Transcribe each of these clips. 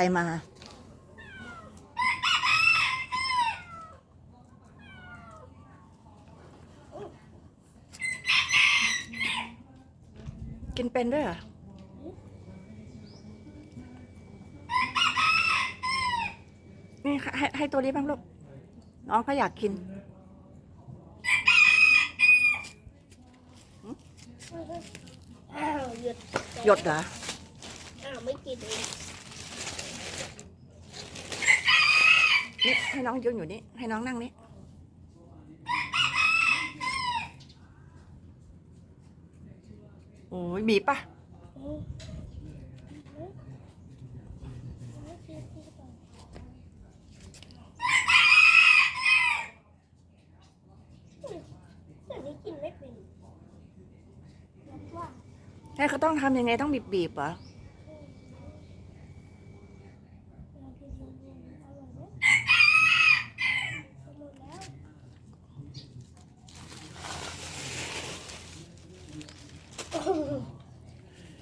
รมา กินเป็นด้วยเหรอนี่ให้ให้ตัวนี้บ้างลูก น้องเขาอยากกิน หยุดหยดเหรอ อ้าวไม่กินเอง นี่ให้น้องยืนอยู่นี่ ให้น้องนั่งนี่โอ้ยบีบปะอืมแต่นี่กินไม่เป็นแล้วว่าให้เขาต้องทำยังไงต้องบีบบีบๆเหรอ เรากินมันๆอร่อยไหมหมดแล้ว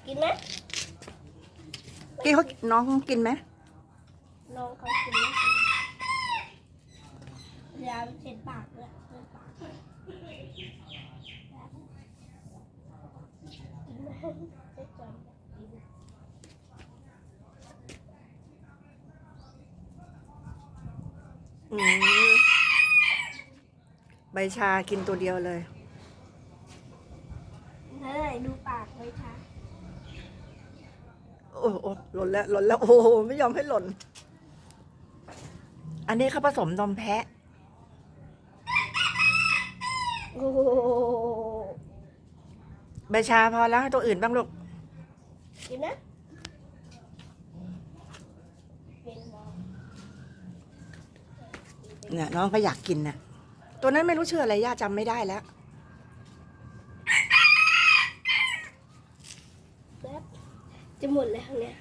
กินไหม กี้เขา น้องกินไหมลองเขากินไหมยามเสร็จปากเลยใบชากินตัวเดียวเลย เฮ้ยดูปากไว้ค่ะ โอ้โอ้ห ล่นแล้วหล่นแล้วโอ้โหไม่ยอมให้หล่น อันนี้เขาผสมนมแพะโอ้โหใบชาพอแล้วให้ตัวอื่นบ้างลูกกินนะเป็นบอเนี่ยน้องก็อยากกินน่ะ ตัวนั้นไม่รู้ชื่ออะไรย่าจำไม่ได้แล้วแป๊บจะหมดแล้วเนี่ย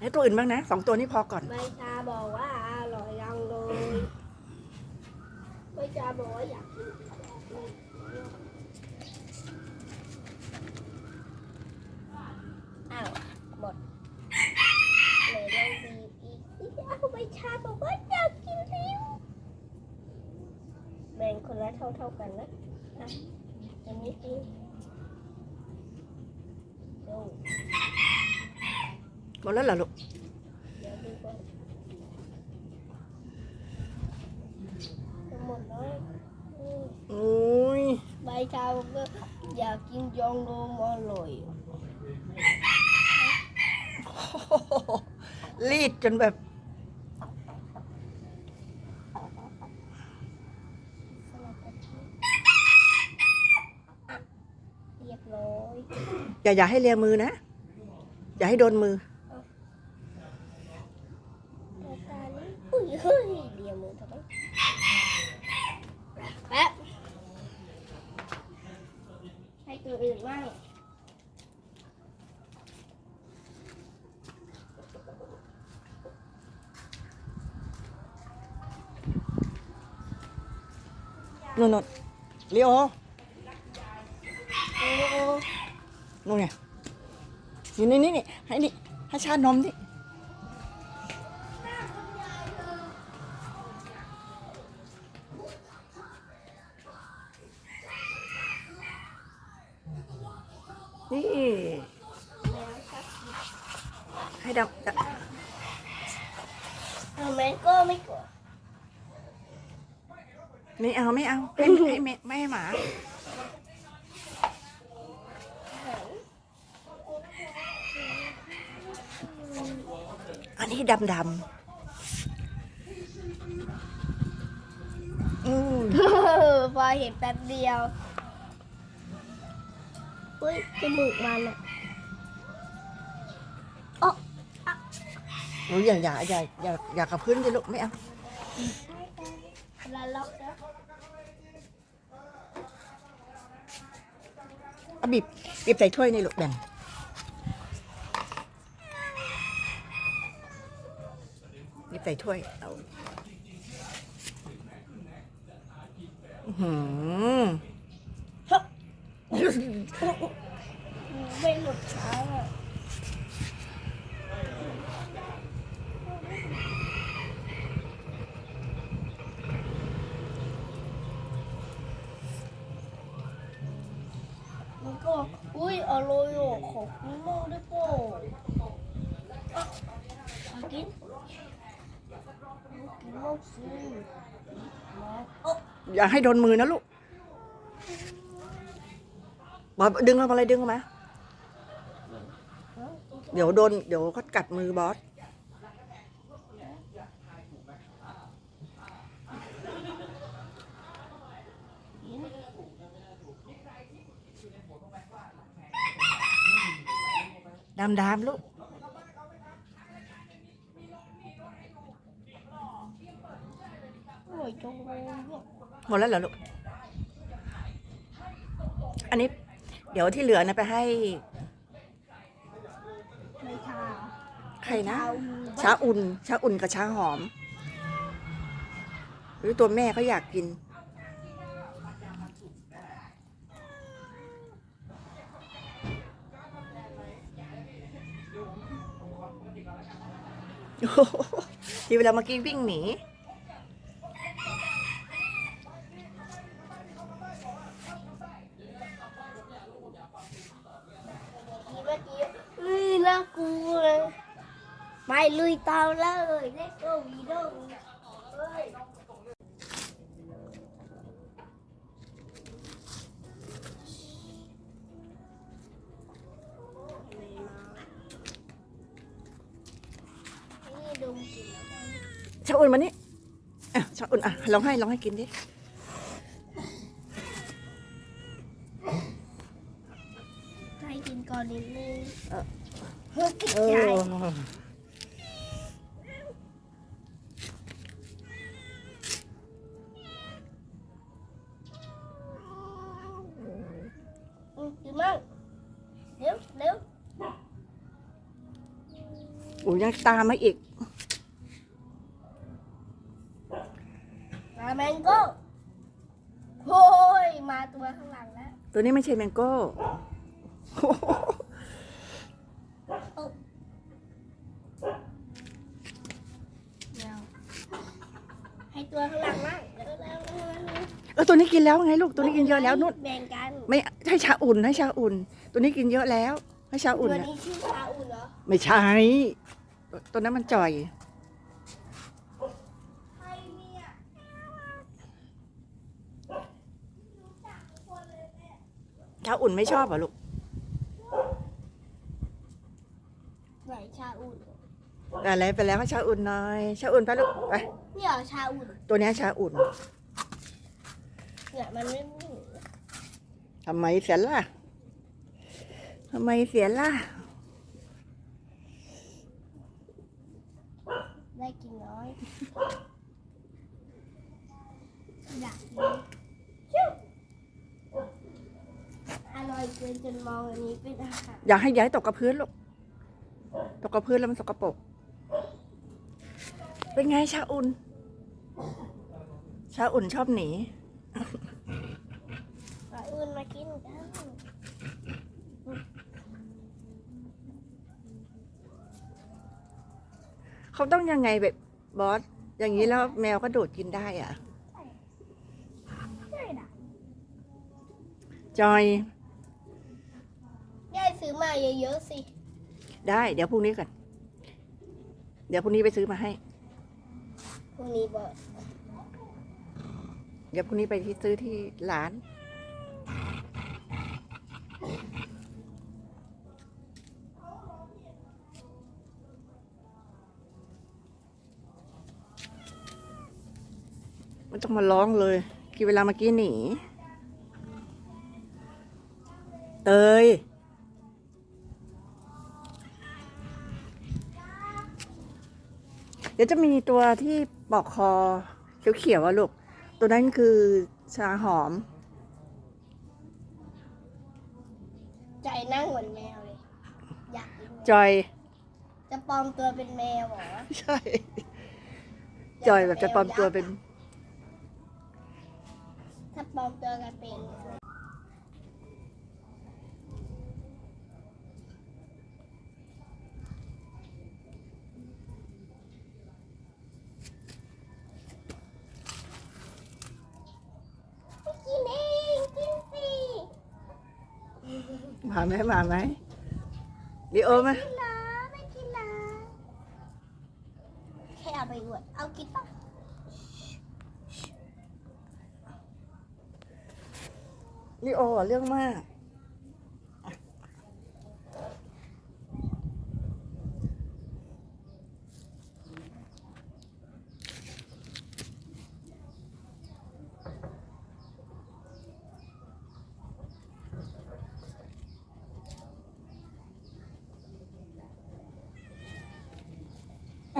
ให้ตัวอื่นบ้างนะสองตัวนี้พอก่อน ใบชาบอกว่าอร่อยยังเลยใบชาบอกว่าอยากกินอ้าวหมดเลยลองบีอีกนิดอ้าวใบชาบอกว่าอยากกินแล้วแบ่งคนละเท่าเท่าๆกันนะอะอันนี้กินดู หมด แล้วเหรอลูกเดี๋ยวดูก่อนจะหมดแล้วอืมโอ้ยใบชาบอกว่าอยากกินยองโดมอร่อยรีดจนแบบสลัดกะทิเรียบร้อยอย่าอย่าให้เลียมือนะ อย่าให้โดนมือ แต่ตานี้อุ้ยเฮ้ยเดียวมือทำไมแป๊บ ให้ตัวอื่นบ้างนู่นนู่นลีโอโอ้โอ้นู่นไงอยู่นี่นี่นี่ให้นี่ให้ชานมนี่ นี่แล้วชักให้ดำดทำไมก็ไม่กดไม่เอาไม่เอาให้ให้แม่ไม่ให้หมาอันนี้ดำดำอืมพอเห็นแป๊บเดียว เฮ้ยจมูกมันอะโอ้ออ้ยอย่าอย่าอย่าอย่าอย่ากระพื้นเลยลูกไม่เอาละลอกนะเอาบีบบีบใส่ถ้วยนี่ลูกแบ่งบีบใส่ถ้วยเอาหืม ไม่หลุดช้าอะมันก็ อุ้ยอร่อยอะขอบคุณมากด้วยโป้อะมากินกินมากสิมาโอ้อย่าให้โดนมือนะลูก บอสดึงเอาอะไรดึงเอามาเดี๋ยวโดนเดี๋ยวเขากัดมือบอสดำดำลูกอร่อยจังเลยอะหมดแล้วเหรอลูก อันนี้ เดี๋ยวที่เหลือนะไปให้ ไม่ทาใครนะเอาชาอุ่นชาอุ่นกับชาหอม หรือตัวแม่เขาอยากกินโอ้โหที่เวลาเมื่อกี้วิ่งหนี เมื่อกี้เฮ้ยน่ากลัว ไปลุยเตาเลยเด็กก็วีโดเฮ้ยนี่ดมกลิ่นแล้วกันชาอุ่นมานี่อะชาอุ่นอะลองให้ลองให้กินดิให้กินก่อนนิดนึงเออเฮ้ยเอให ยังตามมาอีก มาแมงโก้โอ้ยมาตัวข้างหลังแล้วตัวนี้ไม่ใช่แมงโก้เร็วให้ตัวข้างหลังมั่งเร็วเร็วเร็วเร็วเออตัวนี้กินแล้วไงลูกตัวนี้กินเยอะแล้วนุ่นแบ่งกันไม่ให้ชาอุ่นให้ชาอุ่น ตัวนี้กินเยอะแล้ว ให้ชาอุ่นตัวนะนี้ชื่อชาอุ่นเหรอไม่ใช่ ตัวนั้นมันจ่อยใครเนี่ยชาอุ่นไม่ชอบเหรอลูก ไหนชาอุ่นอะไรไปแล้วให้ชาอุ่นหน่อย ชาอุ่นไปลูกไป เนี่ยเหรอชาอุ่นตัวเนี้ยชาอุ่น เนี่ยมันไม่มี ทำไมเสียล่ะ ทำไมเสียล่ะ ได้กินน้อย อยากกินชิวอร่อยเกินจนมองอันนี้เป็นอาหารอย่าให้ย้ายตกกับพื้นลูกตกกับพื้นแล้วมันสกปรกเป็นไงชาอุ่น ชาอุ่นชอบหนีชาอุ่นมากินกันเขาต้องยังไงแบบบอส อย่างนี้แล้วแมวก็โดดกินได้อะ ใช่ด่ะ จอย ยายซื้อมาเยอะๆสิ ได้เดี๋ยวพรุ่งนี้ก่อน เดี๋ยวพรุ่งนี้ไปซื้อมาให้ พรุ่งนี้บอกเดี๋ยวพรุ่งนี้ไปที่ซื้อที่ร้าน มันต้องมาร้องเลย กี่เวลาเมื่อกี้หนี เตย เดี๋ยวจะมีตัวที่ปอกคอเขียวๆอะลูก ตัวนั้นคือชาหอม ใจนั่งเหมือนแมวเลย อยากกินแมวจอย จะปลอมตัวเป็นแมวเหรอใช่อจอยแบบจะปลอมตัวเป็น ถ้าปลอมตัวกันเป็นไม่กินเองกินสิ มาไหมมาไหมลีโอไหมกินนะไม่กินนะแค่เอาไปอวดเอากินปะลีโออะเรื่องมาก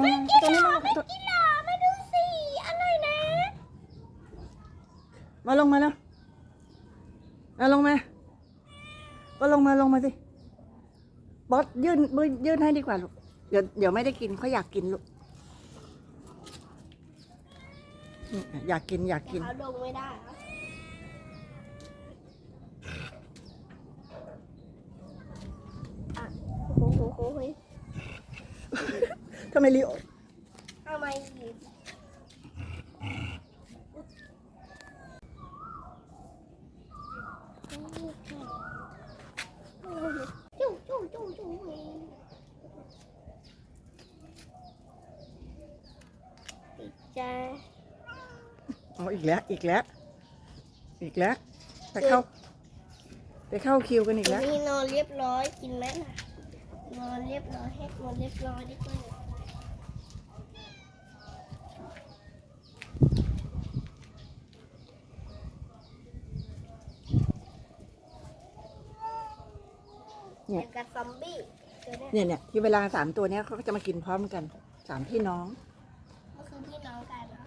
ไม่กินหรอไม่กินหรอมาดูสิอร่อยนะ มาลงมาแล้ว มาลงมา ก็ลงมาลงมาสิ บอสยื่นมือยื่นให้ดีกว่าลูก เดี๋ยวเดี๋ยวไม่ได้กินเขาอยากกินลูกนี่อยากกินอยากกิน เขาลงไม่ได้เหรออะโอ้โหโอ้โหทำไมลีโอทำไมอีกจู่จู่จู่จู่เองติดใจ อ๋ออีกแล้ว อีกแล้ว อีกแล้วไปเข้าไปเข้าคิวกันอีกแล้วนี่นอนเรียบร้อยกินไหมล่ะนอนเรียบร้อยให้นอนเรียบร้อยดีกว่าเนี่ยอย่างกับซอมบี้ตัวเนี้ยเนี่ยเนี่ยที่เวลาสามตัวเนี้ยเขาก็จะมากินพร้อมกันสามพี่น้อง ก็คือพี่น้องกันเหรอ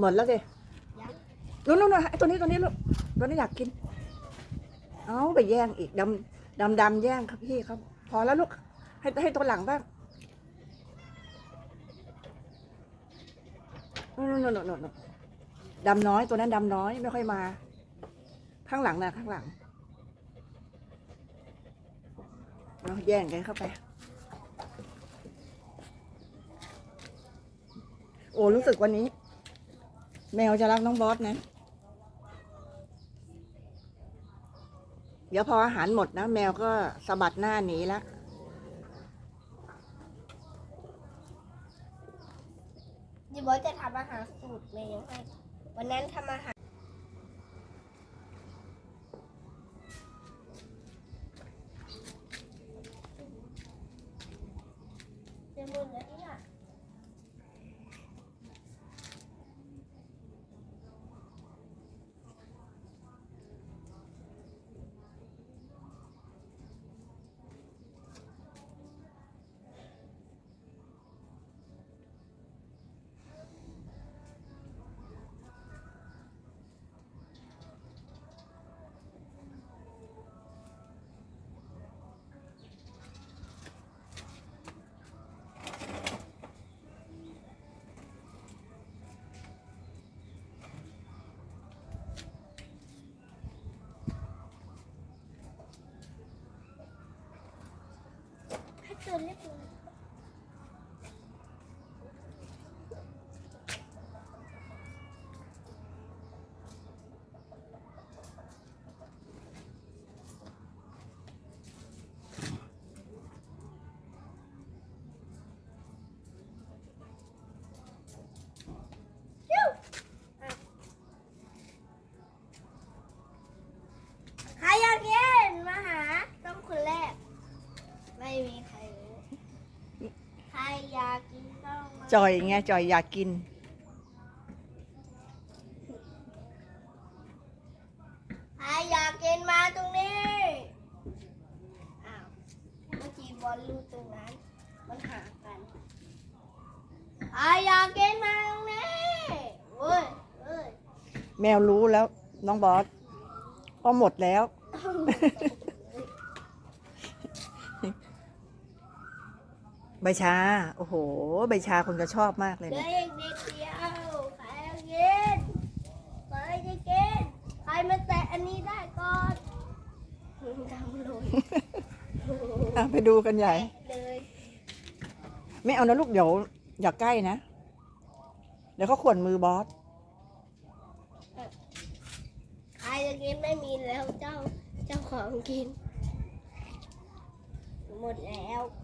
หมดแล้วสิยังนู่นนู่นไอ้ตัวนี้ตัวนี้ลูกตัวนี้อยากกิน เอาไปแย่งอีกดำดำดำแย่งครับพี่ครับ พอแล้วลูก ให้ให้ตัวหลังบ้างนู่นนู่นนู่นนู่นนู่นดำน้อยตัวนั้นดำน้อยไม่ค่อยมา ข้างหลังนะข้างหลังเราแย่งกันเข้าไป โอ้รู้สึกวันนี้ แมวจะรักน้องบอสนะ เดี๋ยวพออาหารหมดนะ แมวก็สะบัดหน้าหนีละเดี๋ยวบอสจะทำอาหารสูตรแมวให้ วันนั้นทำอาหาร ให้เตือนเรียบร้อยชิวอะใครอยากกินมาหา ต้องคนแรก ไม่มีใครรู้ ใครอยากกินต้องมา จอยไงจอยอยากกิน ใครอยากกินมาตรงนี้ อ้าว เมื่อกี้บอลลูตรงนั้น มันห่างกันใครอยากกินมาตรงนี้เว้ยเว้ย แมวรู้แล้วน้องบอสพอหมดแล้วม ใบชา โอ้โห ใบชาคนจะชอบมากเลยเหลือนะอีกนิดเดียวใครจะกินใครจะกินใครมาแตะอันนี้ได้ก่อนทำเลยอะไปดูกันใหญ่ เลยไม่เอานะลูกเดี๋ยวอย่าใกล้นะ เดี๋ยวเขาขวนมือบอส ใครจะกินไม่มีแล้วเจ้าเจ้าของกิน หมดแล้วเป็น